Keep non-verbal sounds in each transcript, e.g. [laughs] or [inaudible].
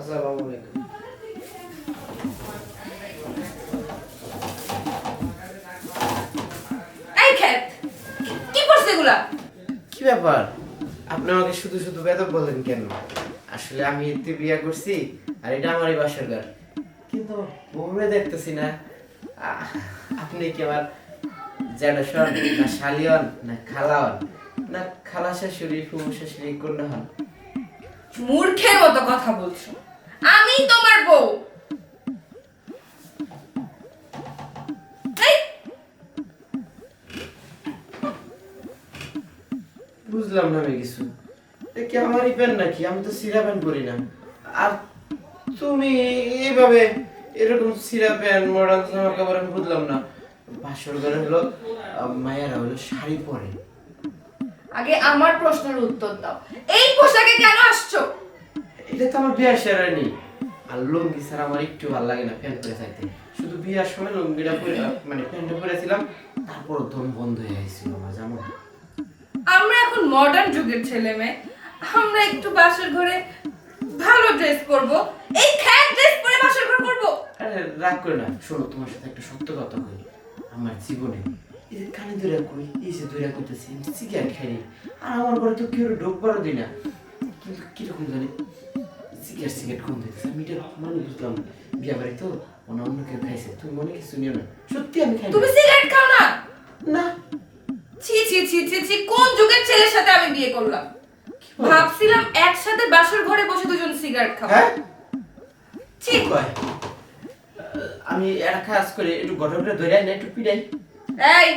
আসসালামু আলাইকুম। কি ব্যাপার? আপনি আমাকে শুধু শুধু বেদক বলেন কেন? আসলে আমি এতে বিয়ে করছি আর এটা আমারই বাসার ঘর। কিন্তু বউরে দেখতেছি না। আহ, আপনি কি আমার জ্যাডাসন না শালিয়ন না খালাওয়ান না খালা শাশুড়ি ফুমু শাশুড়ি কন্যা হন? মূর্খের মতো কথা বলছো। আমি তোমার বউ। বুঝলাম না আমি কিছু। কি আমারই প্যান্ট নাকি? আমি তো সিরা প্যান্ট পরি না। আর তুমি এইভাবে এরকম সিরা প্যান্ট মডার্ন জামা কাপড় আমি বুঝলাম না। বাসর ঘরে হলো মায়েরা হলো শাড়ি পরে। আগে আমার প্রশ্নের উত্তর দাও। এই পোশাকে কেন এটা তো আমার বিয়ার সেরানি আর লুঙ্গি ছাড়া আমার একটু ভালো লাগে না প্যান্ট পরে থাকতে শুধু বিয়ার সময় লুঙ্গিটা পরে মানে প্যান্টটা পরেছিলাম তারপর দম বন্ধ হয়ে গেছিল আমার জামা। আমরা এখন মডার্ন যুগের ছেলে মেয়ে। আমরা একটু বাসর ঘরে ভালো ড্রেস করব এই খ্যাত ড্রেস পরে বাসর ঘর করব। আরে রাগ করে না শোনো তোমার সাথে একটা সত্য কথা কই আমার জীবনে যে কানে ধরে কই এই যে ধরে কইতেছি আমি সিগারেট খাই আর আমার ঘরে তো কেউ ঢোকবারও দিই না। কিন্তু কীরকম জানি সিগারেট সিগারেট কম দিতেছে আমি এটা মানে বুঝলাম বিয়া বাড়ি তো অন্য অন্য কেউ খাইছে তুমি মনে কিছু নিও না সত্যি আমি খাই তুমি সিগারেট খাও না না ছি ছি ছি ছি ছি কোন যুগের ছেলের সাথে আমি বিয়ে করলাম? ভাবছিলাম একসাথে বাসর ঘরে বসে দুজন সিগারেট খাব। হ্যাঁ? কয়? আমি একটা কাজ করে একটু গঠনটা ধরে না একটু পিড়াই। এই।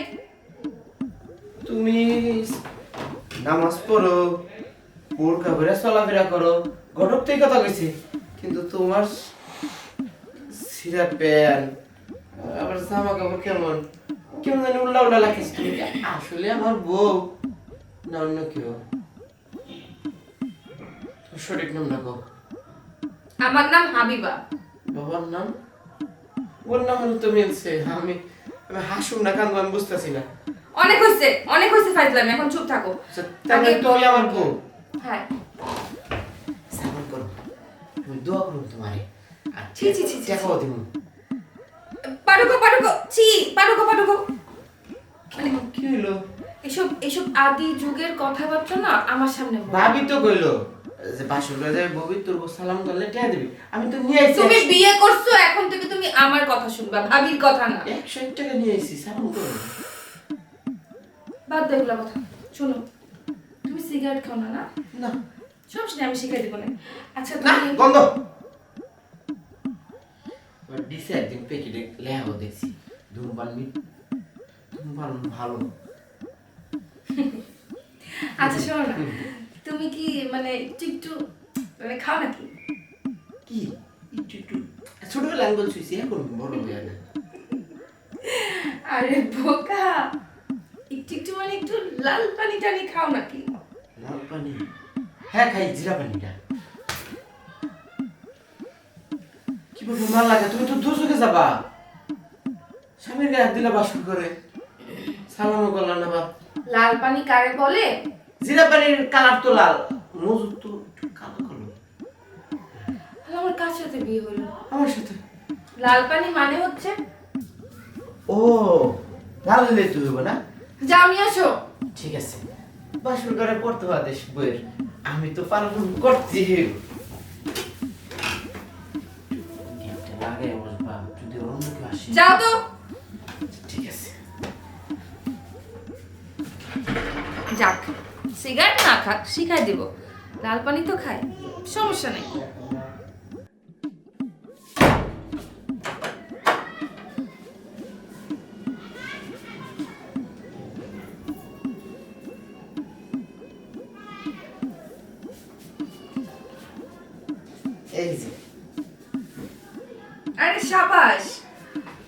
তুমি নামাজ পড়ো বোরকা ভরে চলাফেরা করো ঘটক কথা কইছে কিন্তু তোমার সিরা প্যান আবার জামা কাপড় কেমন? কেমন জানি উল্লা উল্লা লাগছে তুমি আসলে আমার বউ না অন্য কেউ। সঠিক নাম রাখো আমার নাম হাবিবা। বাবার নাম? ওর নাম হলো তো মিলছে। আমি আমি হাসুম না কান্দু আমি বুঝতেছি না। অনেক হয়েছে অনেক হয়েছে ফাইজলাম এখন চুপ থাকো। আচ্ছা, তাহলে তুমি আমার বউ? হ্যাঁ। দোয়া করুন তোমারে। আর ছি, ছি, ছি, ছি, পাঠকো পাঠকো মানে কি হইল এসব এসব আদি যুগের কথাবার্তা না আমার সামনে। ভাবি তো কইলো যে বাসর করে যাবে ববি তোর সালাম করলে টিয়া দিবি। আমি তো নিয়ে আইছি তুমি বিয়ে করছ এখন থেকে তুমি আমার কথা শুনবা ভাবির কথা না। একশো এক টাকা নিয়ে আইছি সালাম করো। বাদ দাও এগুলো কথা। শোনো তুমি সিগারেট খাও না না? না। সমস্যা নেই, আমি শিখাই দিব না। আচ্ছা না তুমি বন্ধ দিছে একদিন প্যাকেটে লেহাও দেখছি। ধূমপান মি ধূমপান ভালো। [laughs] আচ্ছা শোনো না। তুমি কি মানে একটু একটু মানে খাও নাকি? কি? একটু একটু। ছোটবেলা আমি বলছি এখন বড় হয়ে না। আরে বোকা! একটু একটু মানে একটু লাল পানি টানি খাও নাকি? লাল পানি? হ্যাঁ খাই জিরা পানিটা কি বলব মাল লাগে তুমি তো দুচোখে যাবা। স্বামীর গায়ে দিলা বাসন করে? সালামও করলাম না বা লাল পানি কারে বলে? জিরা পানির কালার তো লাল মজুর তো কালো কালো। আমার কার সাথে বিয়ে হলো? আমার সাথে। লাল পানি মানে হচ্ছে? ও লাল হলে তুই হইব না। জামি আসো। ঠিক আছে। করে পড়তে বইয়ের। আমি তো পালন করছি যাও তো। ঠিক আছে। যাক সিগারেট না খাক শিখাই দিব। লাল পানি তো খাই সমস্যা নেই।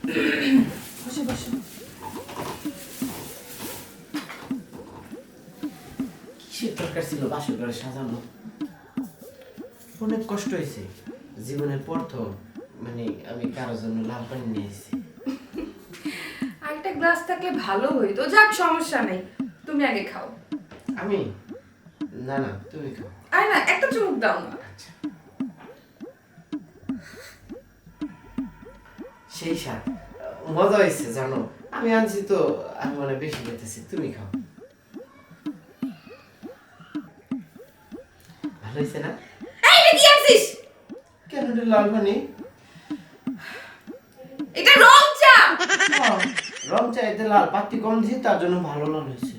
বসো বসো কিসের দরকার ছিল বাসর ঘরে সাজানো? অনেক কষ্ট হয়েছে। জীবনের প্রথম মানে আমি কারোর জন্য লাল পানি নিয়ে এসেছি। আরেকটা গ্লাস থাকলে ভালো হইতো যাক সমস্যা নেই। তুমি আগে খাও। আমি? না না তুমি খাও। আরে না একটা চুমুক দাও না। আচ্ছা। সেই স্বাদ। মজা হয়েছে জানো? আমি আনছি তো আমি মানে বেশি খেতেছি। তুমি খাও। ভালো হয়েছে না? কি আনছিস? কেন এটা লাল পানি? এটা রং চা। রং চাইতে লাল কম দিয়েছি তার জন্য ভালো লাল হয়েছে।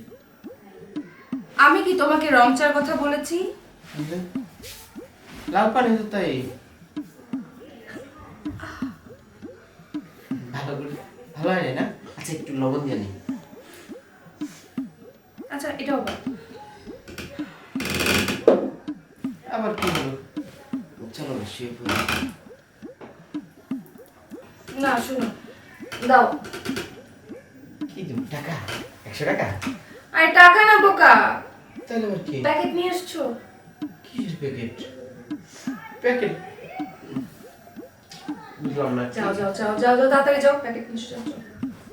আমি কি তোমাকে রং চার কথা বলেছি? লাল পানি তো তাই। ভালো করে ভালো হয় না? আচ্ছা একটু লবণ দিয়ে নিই আচ্ছা এটাও বল আবার কি হলো? চলো না শুয়ে পড়ি। না শুনো। দাও। কি দিব? টাকা? একশো টাকা? আরে টাকা না বোকা। তাহলে আবার কি? প্যাকেট নিয়ে এসছো? কিসের প্যাকেট? প্যাকেট বুঝলাম না। যাও যাও যাও যাও যাও তাড়াতাড়ি যাও প্যাকেট নিয়ে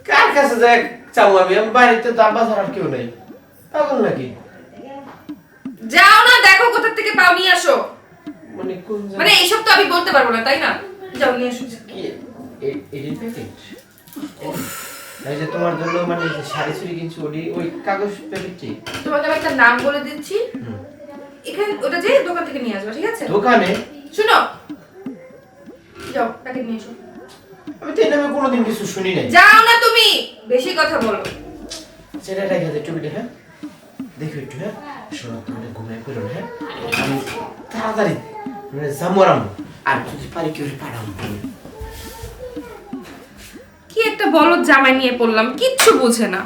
কার কাছে যাই? চাও আমি আমি বাড়িতে তো আব্বা ছাড়া কেউ নেই। পাগল নাকি? যাও না দেখো কোথা থেকে পাও নিয়ে আসো। মানে কোন মানে এইসব তো আমি বলতে পারব না তাই না? যাও নিয়ে এসো কি? এ- প্যাকেট এই যে তোমার জন্য মানে শাড়ি চুড়ি কিনছি ওই ওই কাগজ প্যাকেটটি তোমাকে আমি একটা নাম বলে দিচ্ছি। এখানে ওটা যে দোকান থেকে নিয়ে আসবে ঠিক আছে? দোকানে? শুনো যাও প্যাকেট নিয়ে এসো। আমি তো এই নামে কোনোদিন কিছু শুনি নাই। যাও না তুমি! বেশি কথা বলো। সেটা রেখে দে টুপিটা হ্যাঁ? দেখো একটু হ্যাঁ? শোনো তুমি পড়ো হ্যাঁ? আমি তাড়াতাড়ি মানে জামরাম আর যদি পারি কেউ কি একটা বলদ জামাই নিয়ে পড়লাম কিচ্ছু বুঝে না।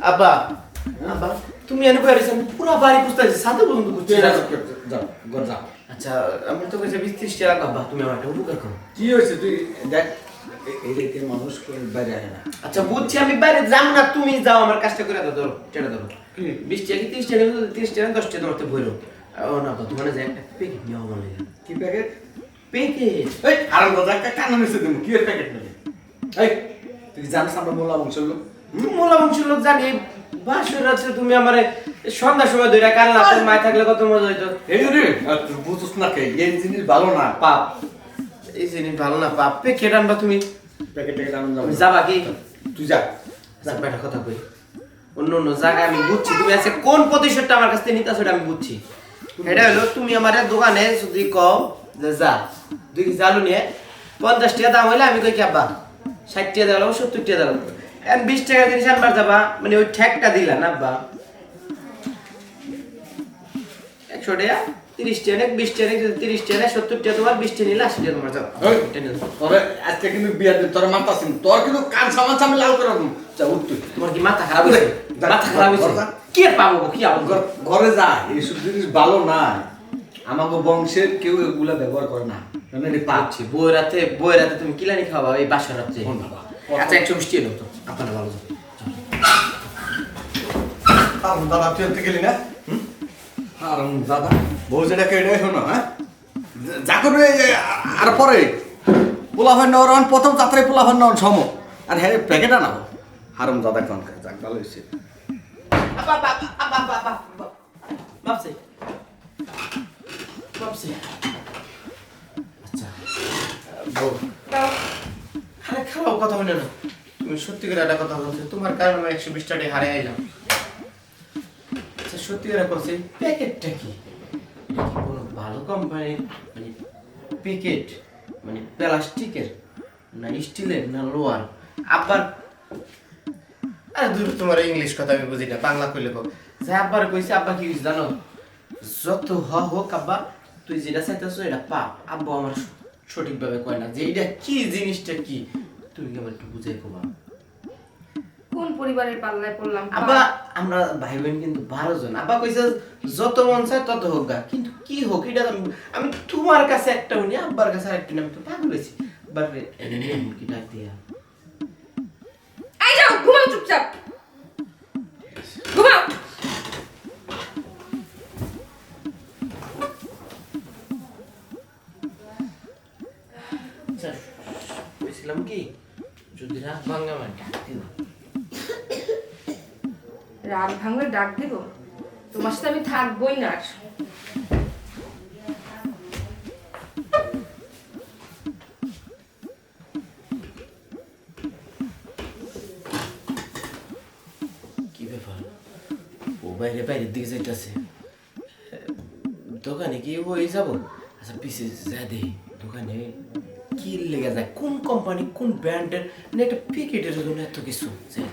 আব্বা আব্বা তুমি এনে আমি পুরো বাড়ি বুঝতেছি সাথে পর্যন্ত না। যাও ঘর যাও। আচ্ছা আমি তো কাছে বিশ ত্রিশ টাকা আব্বা তুমি আমার একটা উপকার করো কি হয়েছে তুই? দেখ এদিকে মানুষ করে বাইরে আয় না। আচ্ছা বুঝছি আমি বাইরে যাম না তুমি যাও আমার কাজটা করে দাও ধরো টেনে ধরো বিশ টাকা কি তিরিশ টাকা? তিরিশ টাকা দশ টাকা তোমার তো ভরো ও না আব্বা তোমার যে একটা প্যাকেট নিয়ে আমার কি প্যাকেট প্যাকেট এই আরাম দাদা একটা কান্না মিশে দেবো কি প্যাকেট নেবে এই তুই জানিস আমরা মোল্লা বংশের লোক? মোলা বংশের লোক জানি বাসর আছে তুমি আমার সন্ধ্যার সময় ধরে মায় থাকলে কত মজা হইতো। এই রে আর না কে এই জিনিস ভালো না। পাপ। এই জিনিস ভালো না পাপ। প্যাকেট আনবা তুমি। প্যাকেট ট্যাকেট আনন্দ তুমি যাবা কি? তুই যা। আচ্ছা একটা কথা কই। অন্য অন্য জায়গায় আমি বুঝছি তুমি আজকে কোন প্রতিশোধটা আমার কাছ থেকে নিতে সেটা আমি বুঝছি। এটা হলো তুমি আমার দোকানে যদি কও যে যা দুই কেজি আলু নিয়ে পঞ্চাশ টাকা দাম হইলে আমি কই কি আব্বা? ষাট টাকা দিলাম সত্তর টাকা দিলাম এখন বিশ টাকা জিনিস আনবার যাবা মানে ওই ঠেকটা দিলা না বা একশো টাকা তিরিশ টাকা নেক বিশ টাকা নেক তিরিশ টাকা নেক সত্তর টাকা তোমার বিশ টাকা নিলে আশি টাকা তোমার যাও। তোরে আজকে কিন্তু বিয়া দিন তোর মাথা সিন তোর কিন্তু কান সামান সামনে লাল করে যা তুই। তোমার কি মাথা খারাপ হয়েছে? মাথা খারাপ হয়েছে। কি পাবো কি ঘর- যা এইসব জিনিস ভালো না। আমাকে বংশের কেউ এগুলা ব্যবহার করে না। পাচ্ছি বই রাতে বই রাতে তুমি কিলানি খাওয়া এই বাসা রাতে শোন বাবা। আচ্ছা একশো মিষ্টি এলো তো। আপনারা ভালো যাবে আরাম দাদা তুই আনতে গেলি না? আরাম দাদা? বউ যেটা কেটে শোনো হ্যাঁ? যা করবে আর পরে। পোলা হয় নরন প্রথম যাত্রায় পোলা হয় নরন সম। আর হ্যাঁ প্যাকেট আনাবো হারাম দাদা কন খায় যাক ভালো হয়েছে। আচ্ছা। আরে খারাপ কথা বলে না। তুমি সত্যি করে একটা কথা বলছো, তোমার কারণে আমি একশো বিশ টাকা আচ্ছা সত্যি করে বলছি প্যাকেটটা কি? কোনো ভালো কোম্পানির মানে প্যাকেট মানে প্লাস্টিকের, না স্টিলের, না লোয়ার আবার আরে দূর, তোমার ইংলিশ কথা আমি বুঝি না, বাংলা কইলে কো যে আব্বার কইছে, আব্বা কি জানো? যত হ হোক আব্বা, তুই যেটা চাইতেছো, এটা পাপ আব্বা আমার সঠিকভাবে কয় না যে এটা কি, জিনিসটা কি? তুমি কি আমার একটু বুঝাই কবা। কোন পরিবারের পাল্লায় পড়লাম? আব্বা আমরা ভাই বোন কিন্তু বারো জন। আব্বা কইছে যত মন চায় তত হোক গা। কিন্তু কি হোক এটা আমি- আমি তোমার কাছে একটা উনি আব্বার কাছে আরেকটা আমি তো পাগল হয়েছি। বাপরে কি ডাক দিয়া। এই যাও ঘুমাও চুপচাপ। ঘুমাও। আচ্ছা কি? মানে রাত ভাঙলে ডাক দিব? তোমার সাথে আমি থাকবোই না বাইরে বাইরের দিকে যাইতেছে। দোকানে কি ওই যাব? আচ্ছা পিছিয়ে যা দেই। দোকানে কি লেগে যায়? কোন কোম্পানি কোন ব্র্যান্ডের না একটা প্যাকেটের জন্য এত কিছু। যাই